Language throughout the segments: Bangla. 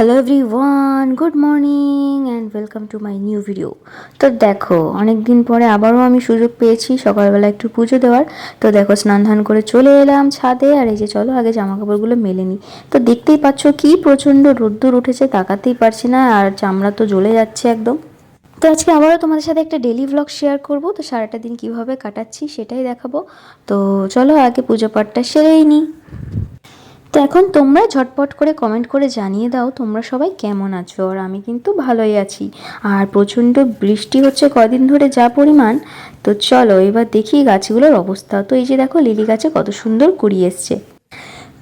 Hello everyone good morning and welcome to my new video তো দেখো অনেক দিন পরে আবারও আমি সুযোগ পেয়েছি সকালবেলা একটু পুজো দেওয়ার। তো দেখো, স্নান ধান করে চলে এলাম ছাদে আর এই যে চলো, আগে জামা কাপড়গুলো মেলে নিই। তো দেখতেই পাচ্ছ কি প্রচণ্ড রোদ্দুর উঠেছে, তাকাতেই পারছি না আর চামড়া তো জ্বলে যাচ্ছে একদম। তো আজকে আবারও তোমাদের সাথে একটা ডেলি ব্লগ শেয়ার করব। তো সারাটা দিন কীভাবে কাটাচ্ছি সেটাই দেখাবো। তো চলো, আগে পুজো পাঠটা সেরেই নিই। তো এখন তোমরা ঝটপট করে কমেন্ট করে জানিয়ে দাও তোমরা সবাই কেমন আছো? আর আমি কিন্তু ভালোই আছি। আর প্রচণ্ড বৃষ্টি হচ্ছে কদিন ধরে যা পরিমাণ। তো চলো এবার দেখি গাছগুলোর অবস্থা। তো এই যে দেখো, লিলি গাছে কত সুন্দর কুড়ি এসছে।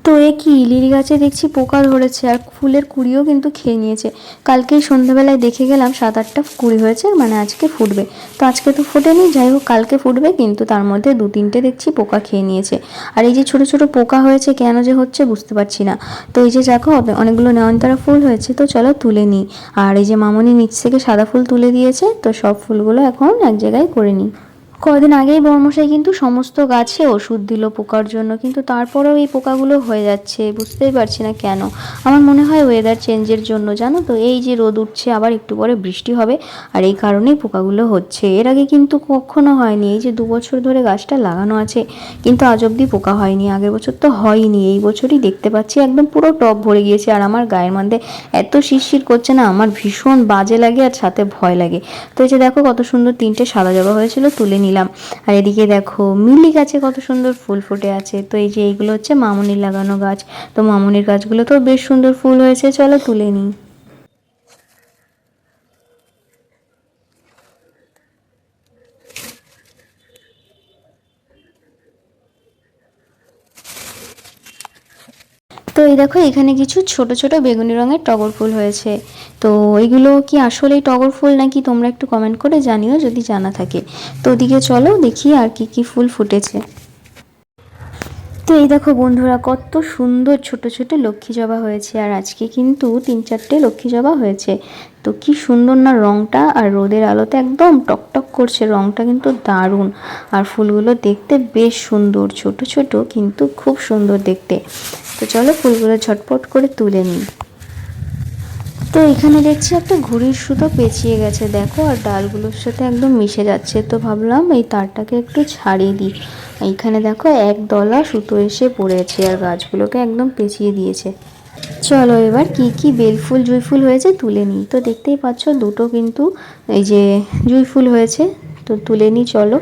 তো এ কি? লিলি গাছে দেখছি পোকা ধরেছে আর ফুলের কুড়িও কিন্তু খেয়ে নিয়েছে। কালকেই সন্ধ্যাবেলায় দেখে গেলাম সাত আটটা কুড়ি হয়েছে মানে আজকে ফুটবে। তো আজকে তো ফোটেনি, যাই হোক কালকে ফুটবে, কিন্তু তার মধ্যে দু তিনটে দেখছি পোকা খেয়ে নিয়েছে। আর এই যে ছোট ছোট পোকা হয়েছে, কেন যে হচ্ছে বুঝতে পারছি না। তো এই যে দেখো অনেকগুলো নয়নতারা ফুল হয়েছে, তো চলো তুলে নিই। আর এই যে মামনি নিচ থেকে সাদা ফুল তুলে দিয়েছে, তো সব ফুলগুলো এখন এক জায়গায় করে নিই। কদিন আগেই বর্মশাই কিন্তু সমস্ত গাছে ওষুধ দিল পোকার জন্য, কিন্তু তারপরেও এই পোকাগুলো হয়ে যাচ্ছে, বুঝতেই পারছি না কেন। আমার মনে হয় ওয়েদার চেঞ্জের জন্য, জানো তো, এই যে রোদ উঠছে, আবার একটু পরে বৃষ্টি হবে, আর এই কারণেই পোকাগুলো হচ্ছে। এর আগে কিন্তু কখনো হয়নি, এই যে দু বছর ধরে গাছটা লাগানো আছে, কিন্তু আজ অব্দি পোকা হয়নি, আগের বছর তো হয়নি, এই বছরই দেখতে পাচ্ছি, একদম পুরো টপ ভরে গিয়েছে, আর আমার গায়ের মধ্যে এত শিরশির করছে না, আমার ভীষণ বাজে লাগে আর সাথে ভয় লাগে। তো এই যে দেখো কত সুন্দর তিনটে সাদা জবা হয়েছিল, তুলে নিলাম। আর এদিকে দেখো, মিলি গাছে কত সুন্দর ফুল ফুটে আছে। তো এই যে এইগুলো হচ্ছে মামনির লাগানো গাছ। তো মামনির গাছগুলো তো বেশ সুন্দর ফুল হয়েছে, চলো তুলে নিই। তো এই দেখো, এখানে কিছু ছোট ছোট বেগুনি রঙের টগর ফুল হয়েছে। তো এইগুলো কি আসলেই টগর ফুল নাকি তোমরা একটু কমেন্ট করে জানিও যদি জানা থাকে। তো ওদিকে চলো দেখি আর কি কি ফুল ফুটেছে। তো এই দেখো বন্ধুরা, কত সুন্দর ছোট ছোট লক্ষ্মী জবা হয়েছে, আর আজকে কিন্তু তিন চারটে লক্ষ্মী জবা হয়েছে। তো কি সুন্দর না রংটা, আর রোদের আলোতে একদম টকটক করছে, রংটা কিন্তু দারুণ। আর ফুলগুলো দেখতে বেশ সুন্দর, ছোট ছোট, কিন্তু খুব সুন্দর দেখতে। তো চলো ফুলগুলো ঝটপট করে তুলে নিই। তো এখানে দেখছি একটা ঘুড়ির সুতো পেঁচিয়ে গেছে, দেখো, আর ডালগুলোর সাথে একদম মিশে যাচ্ছে। তো ভাবলাম এই তারটাকে একটু ছাড়িয়ে দিই। এইখানে দেখো, এক দলা সুতো এসে পড়েছে আর গাছগুলোকে একদম পেঁচিয়ে দিয়েছে। চলো এবার কি কি বেলফুল জুঁই ফুল হয়েছে তুলে নিই। তো দেখতেই পাচ্ছ, দুটো কিন্তু এই যে জুঁই ফুল হয়েছে, তো তুলে নিই, চলো।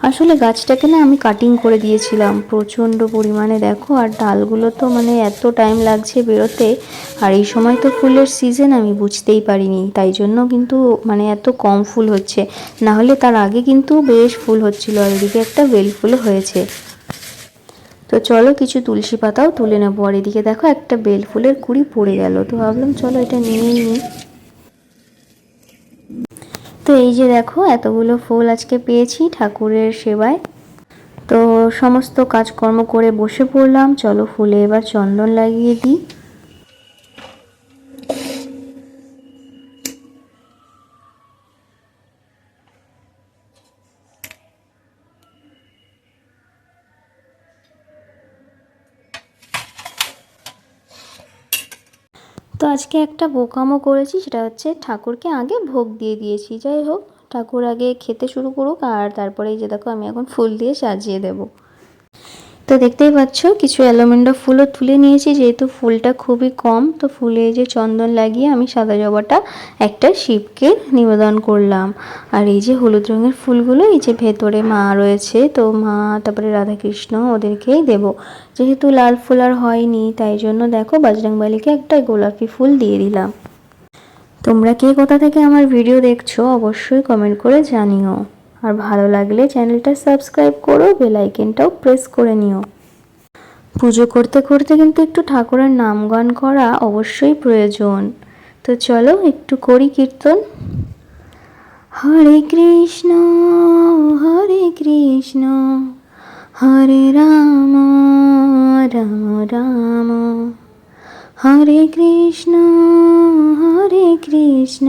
আসলে গাছটাকে না আমি কাটিং করে দিয়েছিলাম। প্রচণ্ড পরিমাণে দেখো, আর ডালগুলো তো মানে এত টাইম লাগছে বেরোতে, আর এই সময় তো ফুলের সিজন আমি বুঝতেই পারিনি। তাই জন্য কিন্তু মানে এত কম ফুল হচ্ছে। না হলে তার আগে কিন্তু বেশ ফুল হচ্ছিল, আর এদিকে একটা বেল ফুল হয়েছে। তো চলো কিছু তুলসী পাতাও তুলে নেব, আর এদিকে দেখো একটা বেল ফুলের কুড়ি পড়ে গেল। তো ভাবলাম চলো এটা নিয়েই নিই তো এই যে দেখো, এতগুলো ফুল আজকে পেয়েছি ঠাকুরের সেবায়। তো সমস্ত কাজকর্ম করে বসে পড়লাম। চলো ফুলে এবার চন্দন লাগিয়ে দিই। তো আজকে একটা বোকামো করেছি, সেটা হচ্ছে ঠাকুরকে আগে ভোগ দিয়ে দিয়েছি। যাই হোক, ঠাকুর আগে খেতে শুরু করুক আর তারপরে এই যে দেখো আমি এখন ফুল দিয়ে সাজিয়ে দেবো। তো দেখতেই পাচ্ছ, কিছু অ্যালোমেন্ডো ফুলও তুলে নিয়েছি, যেহেতু ফুলটা খুবই কম, তো ফুলে যে চন্দন লাগিয়ে আমি সাদা জবাটা একটা শিবকে নিবেদন করলাম। আর এই যে হলুদ রঙের ফুলগুলো, এই যে ভেতরে মা রয়েছে, তো মা, তারপরে রাধাকৃষ্ণ ওদেরকেই দেব। যেহেতু লাল ফুল আর হয়নি, তাই জন্য দেখো বাজরাংবালিকে একটা গোলাপি ফুল দিয়ে দিলাম। তোমরা কে কোথা থেকে আমার ভিডিও দেখছ, অবশ্যই কমেন্ট করে জানিও। আর ভালো লাগলে চ্যানেলটা সাবস্ক্রাইব করো বেলাইকেনটাও প্রেস করে নিও। পুজো করতে করতে কিন্তু একটু ঠাকুরের নাম গান করা অবশ্যই প্রয়োজন। তো চলো একটু করি কীর্তন। হরে কৃষ্ণ হরে কৃষ্ণ, হরে রাম রাম রাম। হরে কৃষ্ণ হরে কৃষ্ণ।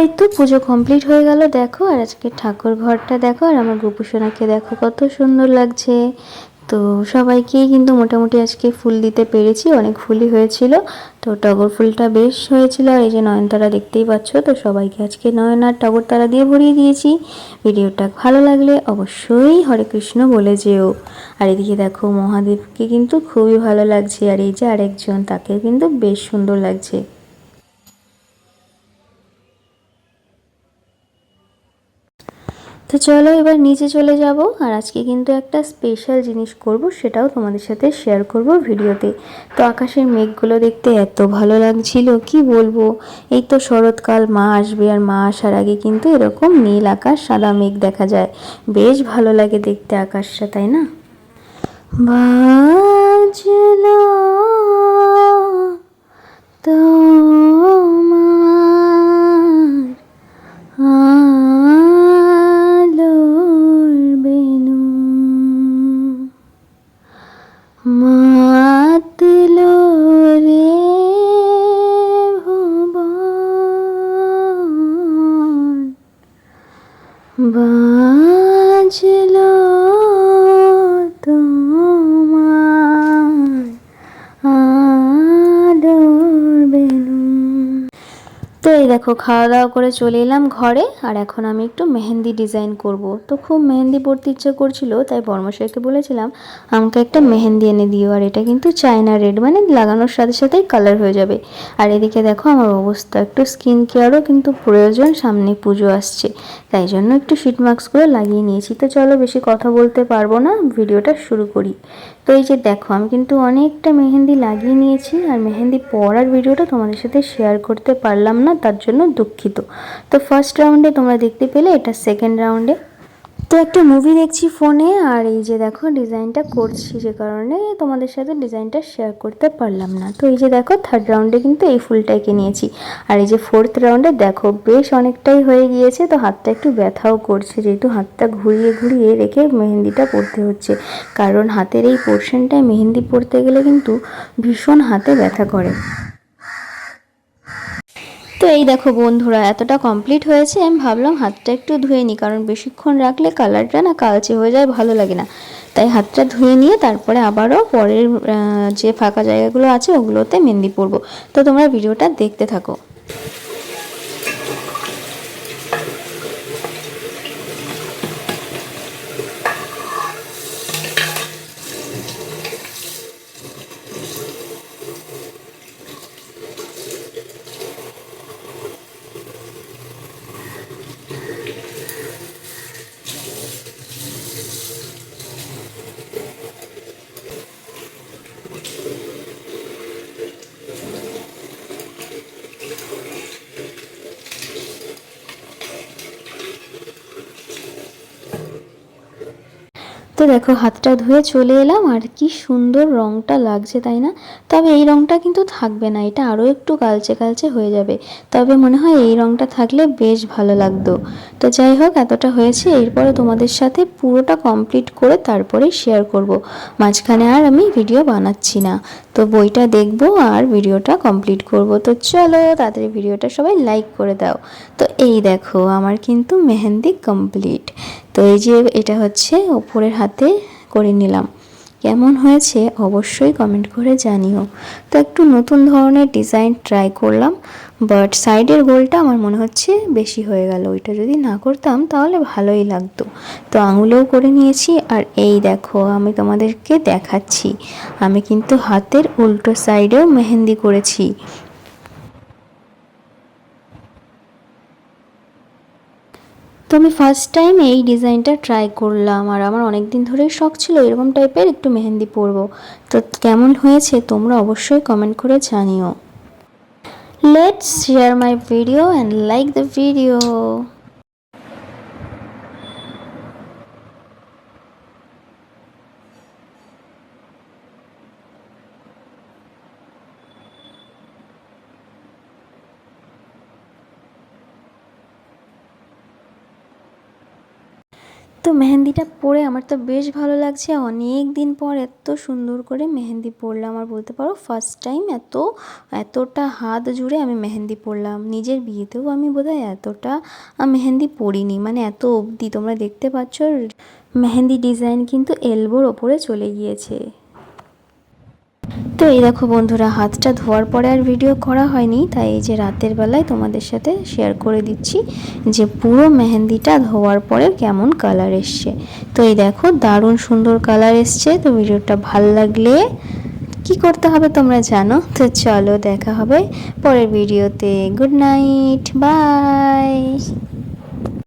এই তো পুজো কমপ্লিট হয়ে গেল, দেখো, আর আজকে ঠাকুর ঘরটা দেখো, আর আমার গোপুসোনাকে দেখো কত সুন্দর লাগছে। তো সবাইকেই কিন্তু মোটামুটি আজকে ফুল দিতে পেরেছি, অনেক ফুলই হয়েছিল। তো টগর ফুলটা বেশ হয়েছিল, আর এই যে নয়নতারা দেখতেই পাচ্ছ, তো সবাইকে আজকে নয়ন আর টগর তারা দিয়ে ভরিয়ে দিয়েছি। ভিডিওটা ভালো লাগলে অবশ্যই হরে কৃষ্ণ বলে যেও। আর এদিকে দেখো মহাদেবকে কিন্তু খুবই ভালো লাগছে, আর এই যে আরেকজন তাকে কিন্তু বেশ সুন্দর লাগছে। তো চলো এবার নিচে চলে যাব, আর আজকে কিন্তু একটা স্পেশাল জিনিস করব, সেটাও তোমাদের সাথে শেয়ার করব ভিডিওতে। তো আকাশের মেঘগুলো দেখতে এত ভালো লাগছিল, কি বলব? এই তো শরৎকাল, মা আসবে আর মা আসার আগে কিন্তু এরকম নীল আকাশ, সাদা মেঘ দেখা যায়। বেশ ভালো লাগে দেখতে আকাশটা, তাই না? বাজলো তোমার বাজলো তো এই দেখো খাওয়া দাওয়া করে চলে এলাম ঘরে, আর এখন আমি একটু মেহেন্দি ডিজাইন করব। তো খুব মেহেন্দি পড়তে ইচ্ছে করছিল, তাই বর্মশাইকে বলেছিলাম, আমাকে একটা মেহেন্দি এনে দিও, আর এটা কিন্তু চায়না রেড মানে লাগানোর সাথে সাথেই কালার হয়ে যাবে। আর এদিকে দেখো, আমার অবস্থা একটু স্কিন কেয়ারও কিন্তু প্রয়োজন, সামনে পুজো আসছে, তাই জন্য একটু শিট মাস্কগুলো লাগিয়ে নিয়েছি। তো চলো, বেশি কথা বলতে পারব না, ভিডিওটা শুরু করি। তো এই যে দেখো, আমি কিন্তু অনেকটা মেহেন্দি লাগিয়ে নিয়েছি আর মেহেন্দি পরার ভিডিওটা তোমাদের সাথে শেয়ার করতে পারলাম না, তার জন্য দুঃখিত। তো ফার্স্ট রাউন্ডে তোমরা দেখতে পেলে, এটা সেকেন্ড রাউন্ডে তো একটা মুভি দেখছি ফোনে আর এই যে দেখো ডিজাইনটা করছি যে কারণে তোমাদের সাথে ডিজাইনটা শেয়ার করতে পারলাম না। তো এই যে দেখো থার্ড রাউন্ডে কিন্তু এই ফুলটাকে নিয়েছি। আর এই যে ফোর্থ রাউন্ডে দেখো বেশ অনেকটাই হয়ে গিয়েছে, তো হাতটা একটু ব্যথাও করছে, যেহেতু হাতটা ঘুরিয়ে ঘুরিয়ে রেখে মেহেন্দিটা পরতে হচ্ছে। কারণ হাতের এই পোর্শনটায় মেহেন্দি পরতে গেলে কিন্তু ভীষণ হাতে ব্যথা করে। তো এই দেখো বন্ধুরা, এতটা কমপ্লিট হয়েছে, আমি ভাবলাম হাতটা একটু ধুয়ে নিই, কারণ বেশিক্ষণ রাখলে কালারটা না কালচে হয়ে যায়, ভালো লাগে না। তাই হাতটা ধুয়ে নিয়ে তারপরে আবারও পরের যে ফাঁকা জায়গাগুলো আছে, ওগুলোতে মেহেন্দি পরবো। তো তোমরা ভিডিওটা দেখতে থাকো তো দেখো, হাতটা ধুয়ে চলে এলাম আর কি সুন্দর রংটা লাগছে, তাই না? তবে এই রংটা কিন্তু থাকবে না, এটা আরও একটু কালচে কালচে হয়ে যাবে। তবে মনে হয় এই রংটা থাকলে বেশ ভালো লাগতো। তো যাই হোক, এতটা হয়েছে, এরপরে তোমাদের সাথে পুরোটা কমপ্লিট করে তারপরে শেয়ার করব। মাঝখানে আর আমি ভিডিও বানাচ্ছি না। তো বইটা দেখব আর ভিডিওটা কমপ্লিট করব। তো চলো, তাড়াতাড়ি ভিডিওটা সবাই লাইক করে দাও। তো এই দেখো, আমার কিন্তু মেহেন্দি কমপ্লিট তো এই যে এটা হচ্ছে ওপরের হাতে করে নিলাম। কেমন হয়েছে অবশ্যই কমেন্ট করে জানিও। তো একটু নতুন ধরনের ডিজাইন ট্রাই করলাম বাট সাইডের গোলটা আমার মনে হচ্ছে বেশি হয়ে গেল। ওইটা যদি না করতাম তাহলে ভালোই লাগতো। তো আঙুলেও করে নিয়েছি, আর এই দেখো আমি তোমাদেরকে দেখাচ্ছি। আমি কিন্তু হাতের উল্টো সাইডেও মেহেন্দি করেছি। তো আমি ফার্স্ট টাইম এই ডিজাইনটা ট্রাই করলাম, আর আমার অনেক দিন ধরেই শখ ছিল এরকম টাইপের একটু মেহেন্দি পরবো। তো কেমন হয়েছে তোমরা অবশ্যই কমেন্ট করে জানিও। Let's share my video and like the video তো তো মেহেন্দিটা পরে আমার তো বেশ ভালো লাগছে। অনেক দিন পর এত সুন্দর করে মেহেন্দি পরলাম আর বলতে পারো ফার্স্ট টাইম এত, এতটা হাত জুড়ে আমি মেহেন্দি পরলাম। নিজের বিয়েতেও আমি বোধহয় এতটা মেহেন্দি পরিনি। মানে এত অবধি তোমরা দেখতে পাচ্ছ, মেহেন্দি ডিজাইন কিন্তু এলবোর ওপরে চলে গিয়েছে। তো এই দেখো বন্ধুরা, হাতটা ধোয়ার পরে আর ভিডিও করা হয়নি, তাই এই যে রাতের বেলায় তোমাদের সাথে শেয়ার করে দিচ্ছি যে পুরো মেহেন্দিটা ধোয়ার পরে কেমন কালার এসছে। তো এই দেখো, দারুণ সুন্দর কালার এসছে, তো ভিডিওটা ভালো লাগলে কি করতে হবে তোমরা জানো? তো চলো দেখা হবে পরের ভিডিওতে গুড নাইট বাই